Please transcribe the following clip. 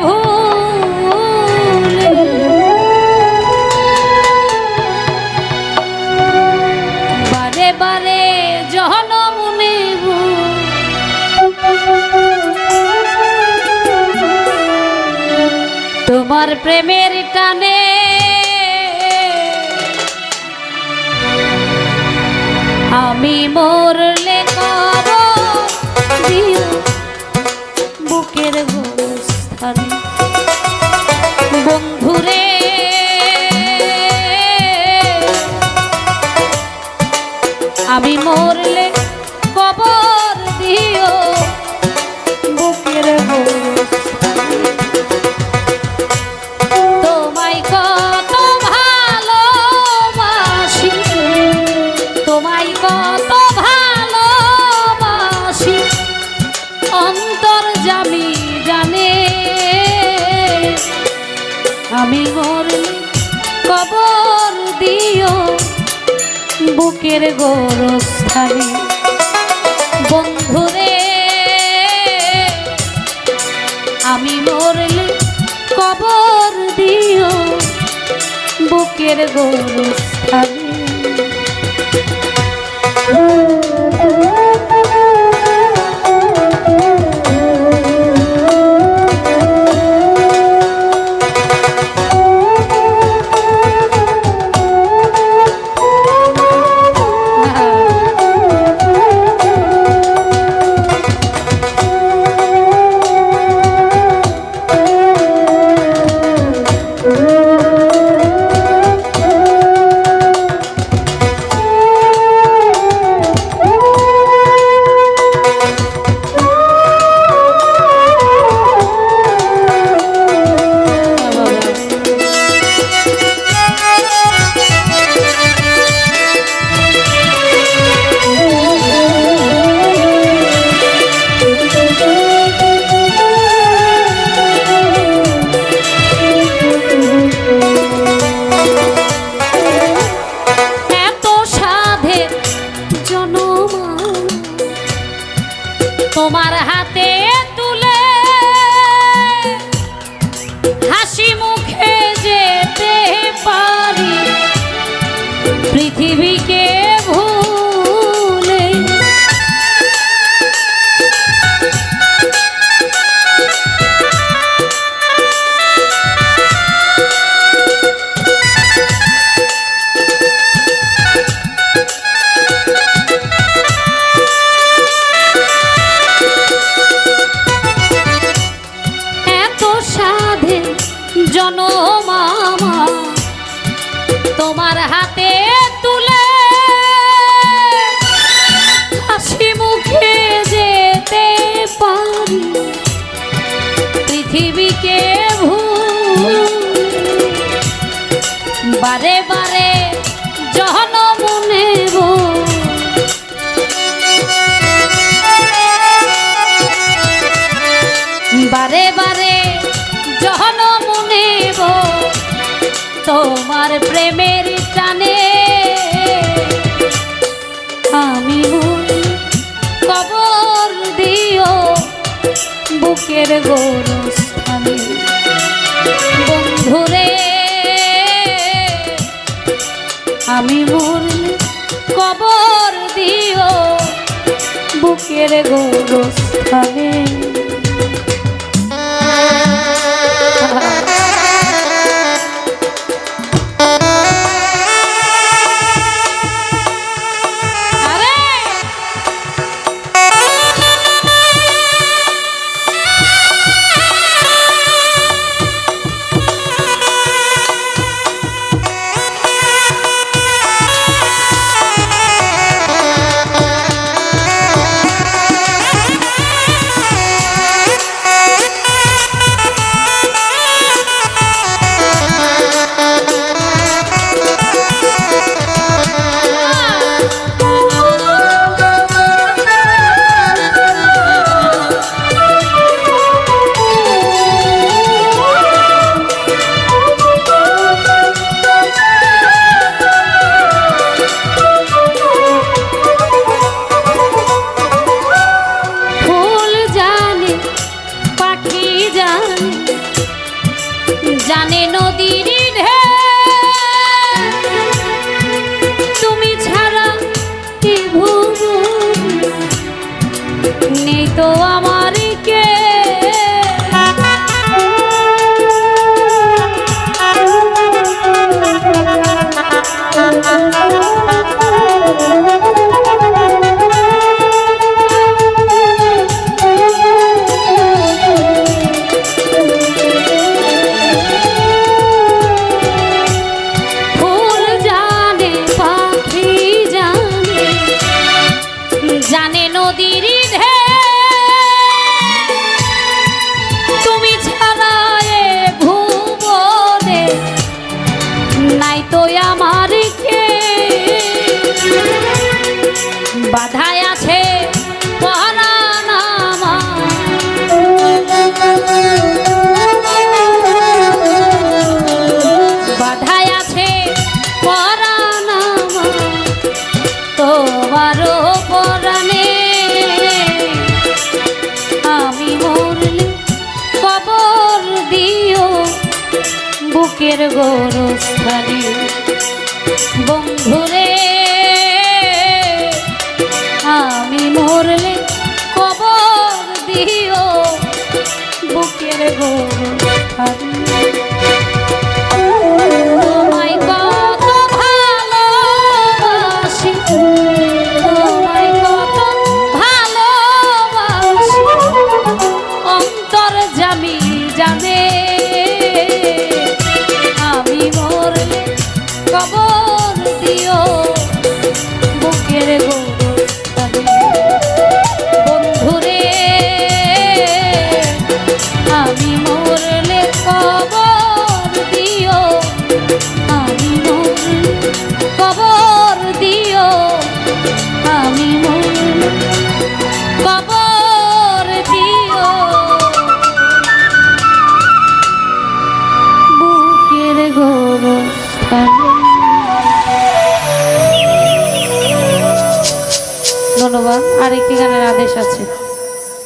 ভুলে। বারে বারে জনম নেব তোমার প্রেমের টানে আমি কব দিও বুকের গোস্থানে বন্ধুরে আমি মরলে কবর দিও। ভালোবাসি। কত ভালোবাসি। অন্তর জামি আমি মরলে কবর দিও বুকের গৌরস্থানে। বন্ধুরে আমি মরলে কবর দিও বুকের গোরস্থানে। তোমার হাতে বারে বারে জনম নেব বারে বারে জনম নেব তোমার প্রেমের টানে। আমি কবর দিও বুকের গোরস্থানে আমি মরলে কবর দিও বুকের গোরস্থানে বুকের গৌরস্থানে। বন্ধুরে আমি মরলে কবর দিও বুকের গৌরস্থানে। তোমায় অন্তর